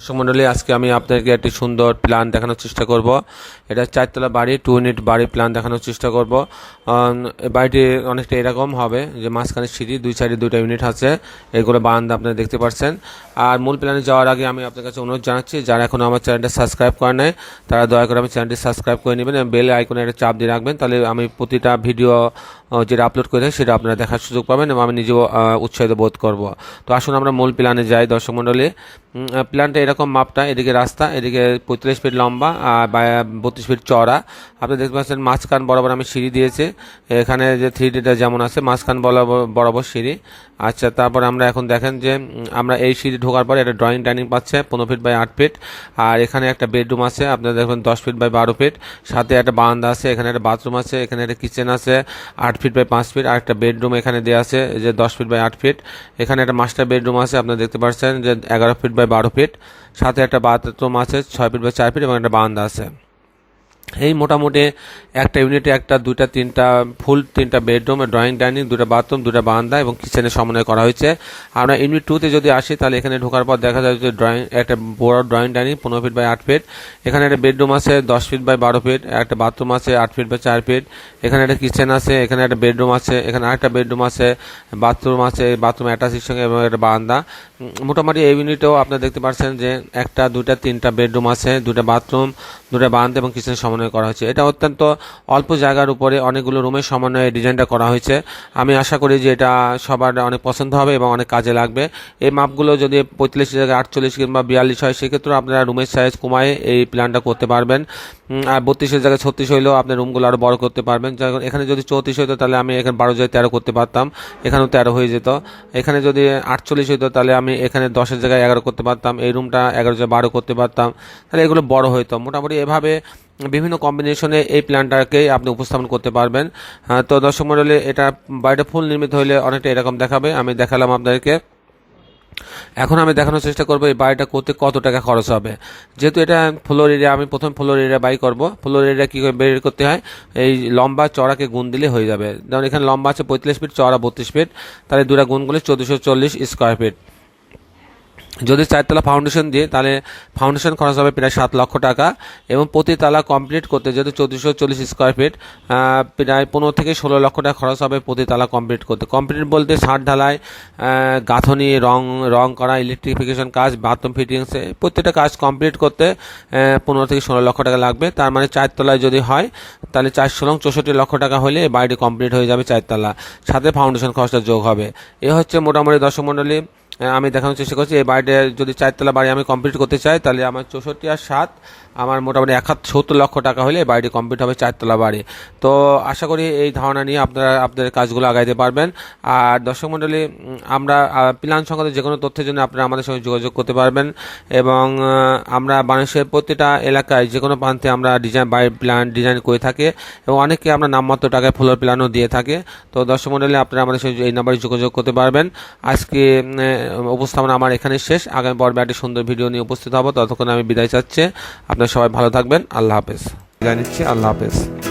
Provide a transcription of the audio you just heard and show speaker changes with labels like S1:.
S1: দর্শক আজকে আমি আপনাদেরকে একটি সুন্দর প্ল্যান দেখানোর চেষ্টা করব। এটা চারতলা বাড়ি টু ইউনিট বাড়ি প্ল্যান দেখানোর চেষ্টা করব। আম, বাড়িটি অনেকটা এরকম হবে যে মাঝখানে সিঁড়ি দুই সাইডে দুটো ইউনিট আছে। এগুলো বারান্দা আপনারা দেখতে পাচ্ছেন। আর মূল প্ল্যানে যাওয়ার আগে আমি আপনার কাছে অনুরোধ জানাচ্ছি যারা এখনও আমার চ্যানেলটা সাবস্ক্রাইব করে নেয় তারা দয়া করে আমার চ্যানেলটি সাবস্ক্রাইব করে নেবেন এবং বেল আইকনে একটা চাপ দিয়ে রাখবেন। তাহলে আমি প্রতিটা ভিডিও যেটা আপলোড করে থাকি সেটা আপনারা দেখার সুযোগ পাবেন এবং আমি নিজেও উৎসাহিত বোধ করব। তো আসুন আমরা মূল প্ল্যানে যাই, দর্শক মণ্ডলী। প্ল্যানটা এরকম, মাপটা, এদিকে রাস্তা, এদিকে পঁয়ত্রিশ ফিট লম্বা আর বত্রিশ ফিট চড়া আপনি দেখতে পাচ্ছেন মাঝখান বরাবর আমি সিঁড়ি দিয়েছি। এখানে যে থ্রি ডিটা যেমন আছে, মাঝখান বরাবর সিঁড়ি। আচ্ছা তারপর আমরা এখন দেখেন যে আমরা এই সিঁড়ি ঢোকার পরে একটা ড্রয়িং ডাইনিং পাচ্ছে, পনেরো ফিট বাই আট ফিট আর এখানে একটা বেডরুম আছে, আপনারা দেখবেন দশ ফিট বাই বারো ফিট সাথে একটা বারান্দা আছে, এখানে একটা বাথরুম আছে, এখানে একটা কিচেন আছে, আট ফিট বাই পাঁচ ফিট আর একটা বেডরুম এখানে দেওয়া আছে যে দশ ফিট বাই আট ফিট এখানে একটা মাস্টার বেডরুম আছে আপনারা দেখতে পাচ্ছেন যে এগারো ফিট বাই বারো ফিট সাথে একটা বাথরুম আছে, ছয় ফিট বাই চার ফিট এবং একটা বারান্দা আছে। এই মোটামুটি একটা ইউনিটে একটা, দুইটা, তিনটা ফুল তিনটা বেডরুম ড্রয়িং ডাইনিং দুটা বাথরুম দুটা বারান্দা এবং কিচেনের সমন্বয় করা হয়েছে। আমরা ইউনিট টুতে যদি আসি, তাহলে এখানে ঢোকার পর দেখা যায় যে ড্রয়িং একটা বড় ড্রয়িং ডাইনিং পনেরো ফিট বাই আট ফিট এখানে একটা বেডরুম আছে, দশ ফিট বাই বারো ফিট একটা বাথরুম আছে, আট ফিট বাই চার ফিট এখানে একটা কিচেন আছে, এখানে একটা বেডরুম আছে, এখানে আরেকটা বেডরুম আছে বাথরুম আছে বাথরুম অ্যাটাচির সঙ্গে এবং একটা বারান্দা। মোটামুটি এই ইউনিটেও আপনারা দেখতে পাচ্ছেন যে একটা দুটা তিনটা বেডরুম আছে দুটা বাথরুম দুটা বারান্দা এবং কিচেনের সমন্বয় করা হয়েছে। এটা অত্যন্ত অল্প জায়গার উপরে অনেকগুলো রুমের সমন্বয়ে ডিজাইনটা করা হয়েছে। আমি আশা করি যে এটা সবার অনেক পছন্দ হবে এবং অনেক কাজে লাগবে। এই মাপগুলো যদি পঁয়তাল্লিশ জায়গায় আটচল্লিশ কিংবা বিয়াল্লিশ হয়, সেক্ষেত্রেও আপনারা রুমের সাইজ কমায় এই প্ল্যানটা করতে পারবেন। আর বত্রিশের জায়গায় ছত্রিশ হইলেও আপনি রুমগুলো আরও বড় করতে পারবেন। যখন এখানে যদি চৌত্রিশ হইতো, তাহলে আমি এখানে বারো জায়গায় তেরো করতে পারতাম। এখানেও তেরো হয়ে যেত। এখানে যদি আটচল্লিশ হইতো, তাহলে আমি এখানে দশের জায়গায় এগারো করতে পারতাম। এই রুমটা এগারো জায়গায় বারো করতে পারতাম। তাহলে এগুলো বড় হইতো। মোটামুটি এভাবে বিভিন্ন কম্বিনেশনে এই প্ল্যানটাকে আপনি উপস্থাপন করতে পারবেন। তো দর্শক মন্ডলী, এটা বাড়িটা ফুল নির্মিত হলে অনেকটা এরকম দেখাবে। আমি দেখালাম আপনাদেরকে। এখন আমি দেখানোর চেষ্টা করব এই বাড়িটা করতে কত টাকা খরচ হবে। যেহেতু এটা ফ্লোর এরিয়া আমি প্রথম ফ্লোর এরিয়া বাই করব। ফ্লোর এরিয়া কী বের করতে হয়? এই লম্বা চড়াকে গুণ দিলে হয়ে যাবে। যেমন এখানে লম্বা আছে পঁয়ত্রিশ ফিট চড়া বত্রিশ ফিট তাহলে দুটা গুণ করলে চোদ্দোশো চল্লিশ স্কোয়ার ফিট যদি চারতলা ফাউন্ডেশন দিয়ে, তাহলে ফাউন্ডেশন খরচ হবে প্রায় সাত লক্ষ টাকা এবং প্রতি তালা কমপ্লিট করতে যেহেতু চোদ্দোশো চল্লিশ স্কোয়ার ফিট প্রায় পনেরো থেকে ষোলো লক্ষ টাকা খরচ হবে প্রতি তালা কমপ্লিট করতে। কমপ্লিট বলতে ষাট ঢালাই গাঁথনি, রং রং করা ইলেকট্রিফিকেশন কাজ বাথরুম ফিটিংস প্রত্যেকটা কাজ কমপ্লিট করতে পনেরো থেকে ষোলো লক্ষ টাকা লাগবে। তার মানে চারতলায় যদি হয়, তাহলে চারশো লং চৌষট্টি লক্ষ টাকা হলে বাড়িটি কমপ্লিট হয়ে যাবে চারতলা। সাথে ফাউন্ডেশন খরচটা যোগ হবে। এ হচ্ছে মোটামুটি দর্শক মণ্ডলী আমি দেখানোর চেষ্টা করছি। এই বাড়িটা যদি চারতলা বাড়ি আমি কমপ্লিট করতে চাই, তাহলে আমার চৌষট্টি আর সাত, আমার মোটামুটি এক সত্তর লক্ষ টাকা হলে এই বাড়িটি কমপ্লিট হবে চারতলা বাড়ি। তো আশা করি এই ধারণা নিয়ে আপনারা আপনাদের কাজগুলো আগাইতে পারবেন। আর দর্শক মণ্ডলী আমরা প্ল্যান সংক্রান্ত যে কোনো তথ্যের জন্য আপনারা আমাদের সঙ্গে যোগাযোগ করতে পারবেন। এবং আমরা বাংলাদেশের প্রতিটা এলাকায় যে কোনো প্রান্তে আমরা ডিজাইন বাড়ির প্ল্যান ডিজাইন করে থাকি। এবং অনেকে আমরা নামমাত্র টাকায় ফ্লোর প্ল্যানও দিয়ে থাকে। তো দর্শক মণ্ডলী, আপনারা আমাদের সঙ্গে এই নাম্বারে যোগাযোগ করতে পারবেন। আজকে উপস্থাপনা আমার এখানে শেষ। আগামী পর্বে একটি সুন্দর ভিডিও নিয়ে উপস্থিত হব। ততক্ষণ আমি বিদায় চাচ্ছি। আপনারা সবাই ভালো থাকবেন। আল্লাহ হাফেজ। জানিচ্ছি নিচ্ছি আল্লাহ হাফেজ।